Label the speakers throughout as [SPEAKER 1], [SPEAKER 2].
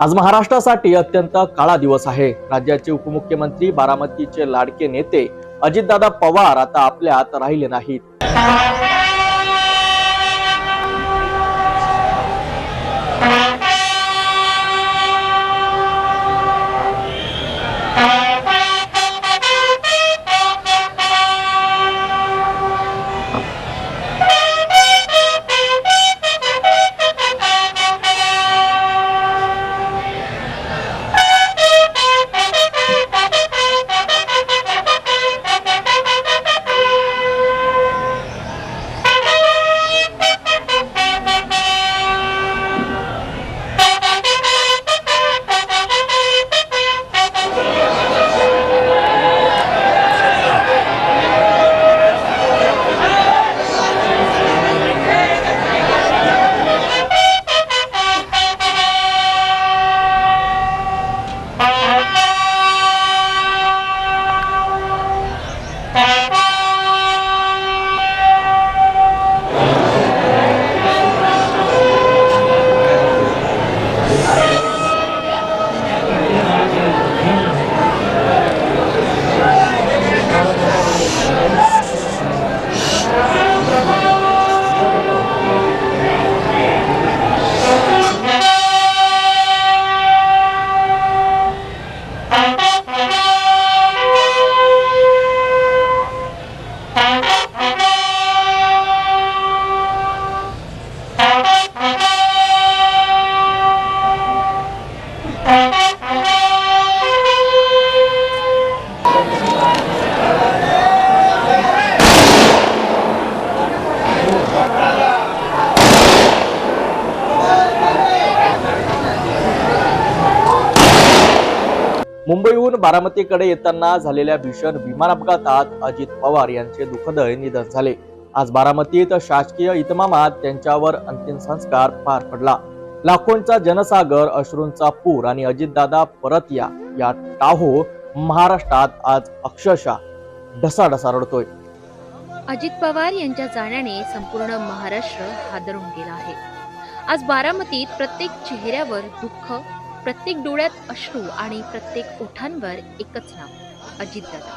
[SPEAKER 1] आज महाराष्ट्रासाठी अत्यंत काळा दिवस आहे. राज्याचे उपमुख्यमंत्री बारामतीचे लाडके नेते अजितदादा पवार आता आपल्यात राहिले नाहीत. मुंबईहून बारामतीकडे येताना झालेल्या भीषण विमान अपघातात अजित पवार यांचे दुःखदय निधन झाले. आज बारामतीत शासकीय इतमामात त्यांच्यावर अंतिम संस्कार पार पडला. लाखोंचा जनसागर अश्रूंचा पूर आणि अजितदादा परत या या टाहो महाराष्ट्रात आज अक्षरशः ढसाढसा रडतोय.
[SPEAKER 2] अजित पवार यांच्या जाण्याने संपूर्ण महाराष्ट्र हादरून गेला आहे. आज बारामतीत प्रत्येक चेहऱ्यावर दुःख प्रत्येक डोळ्यात अश्रू आणि प्रत्येक ओठांवर एकच नाव अजितदादा.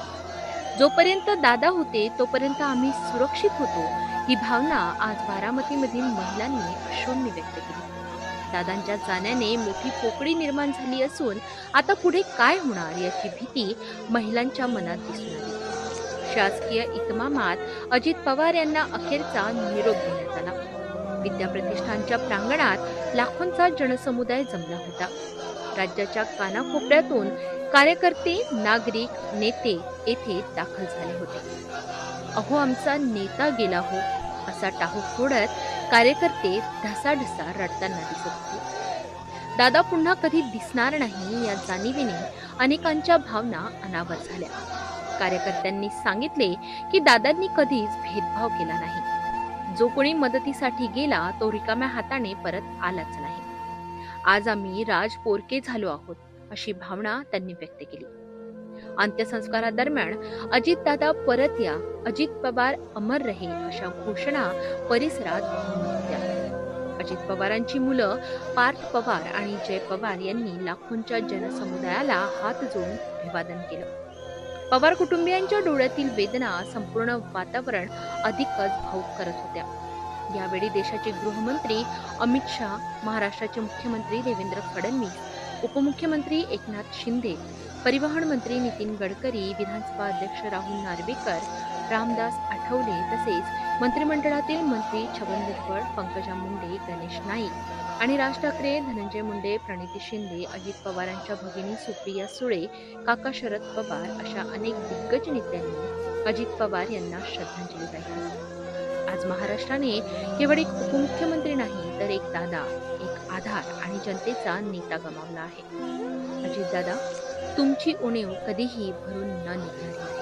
[SPEAKER 2] जोपर्यंत दादा होते तोपर्यंत आम्ही सुरक्षित होतो ही भावना आज बारामतीमधील महिलांनी अश्रूंनी व्यक्त केली. दादांच्या जाण्याने मोठी पोकळी निर्माण झाली असून आता पुढे काय होणार याची भीती महिलांच्या मनात दिसून आली. शासकीय इतमामात अजित पवार यांना अखेरचा निरोप देण्यात आला. विद्याप्रतिष्ठानच्या प्रांगणात लाखोंचा जनसमुदाय जमला होता. राज्याच्या कानाकोपऱ्यातून कार्यकर्ते नागरिक नेते येथे दाखल झाले होते. अहो आमचा नेता गेला हो असा टाहू फोडत कार्यकर्ते ढसाढसा रडताना दिसत होते. दादा पुन्हा कधी दिसणार नाही या जाणीवेने अनेकांच्या भावना अनावर झाल्या. कार्यकर्त्यांनी सांगितले की दादांनी कधीच भेदभाव केला नाही. जो कोणी मदतीसाठी गेला तो रिकाम्या हाताने परत आलाच नाही. आज आम्ही राज पोरके झालो आहोत अशी भावना त्यांनी व्यक्त केली. अंत्यसंस्कारादरम्यान अजित दादा परत या अजित पवार अमर रहे अशा घोषणा परिसरात अजित पवारांची मुलं पार्थ पवार आणि जय पवार यांनी लाखोंच्या जनसमुदायाला हात जोडून अभिवादन केलं. पवार कुटुंबियांच्या डोळ्यातील वेदना संपूर्ण वातावरण अधिकच भाऊक करत होत्या. यावेळी देशाचे गृहमंत्री अमित शहा महाराष्ट्राचे मुख्यमंत्री देवेंद्र फडणवीस उपमुख्यमंत्री एकनाथ शिंदे परिवहन मंत्री नितीन गडकरी विधानसभा अध्यक्ष राहुल नार्वेकर रामदास आठवले तसेच मंत्रिमंडळातील मंत्री छगन भुजबळ पंकजा मुंडे गणेश नाईक आणि राज ठाकरे धनंजय मुंडे प्रणिती शिंदे अजित पवारांच्या भगिनी सुप्रिया सुळे काका शरद पवार अशा अनेक दिग्गज नेत्यांनी अजित पवार यांना श्रद्धांजली वाहिली. आज महाराष्ट्राने केवळ एक उपमुख्यमंत्री नाही तर एक दादा एक आधार आणि जनतेचा नेता गमावला आहे. अजित दादा तुमची उणीव कधीही भरून न निघणार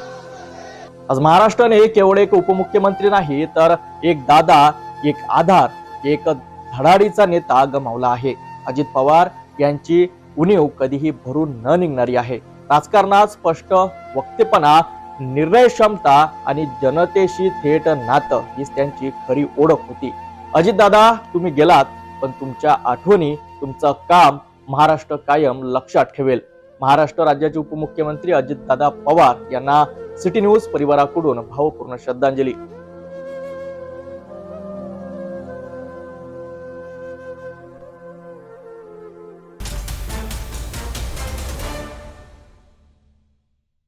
[SPEAKER 1] आज महाराष्ट्राने केवळ एक उपमुख्यमंत्री नाही तर एक दादा एक आधार एक धडाडीचा नेता गमावला आहे. अजित पवार यांची उणीव कधीही भरून न निघणारी आहे. राजकारणात स्पष्ट वक्तेपणा निर्णय क्षमता आणि जनतेशी थेट नातं हीच त्यांची खरी ओळख होती. अजितदादा तुम्ही गेलात पण तुमच्या आठवणी तुमचं काम महाराष्ट्र कायम लक्षात ठेवेल. महाराष्ट्र राज्याचे उपमुख्यमंत्री अजितदादा पवार यांना सिटी न्यूज परिवाराकडून भावपूर्ण श्रद्धांजली.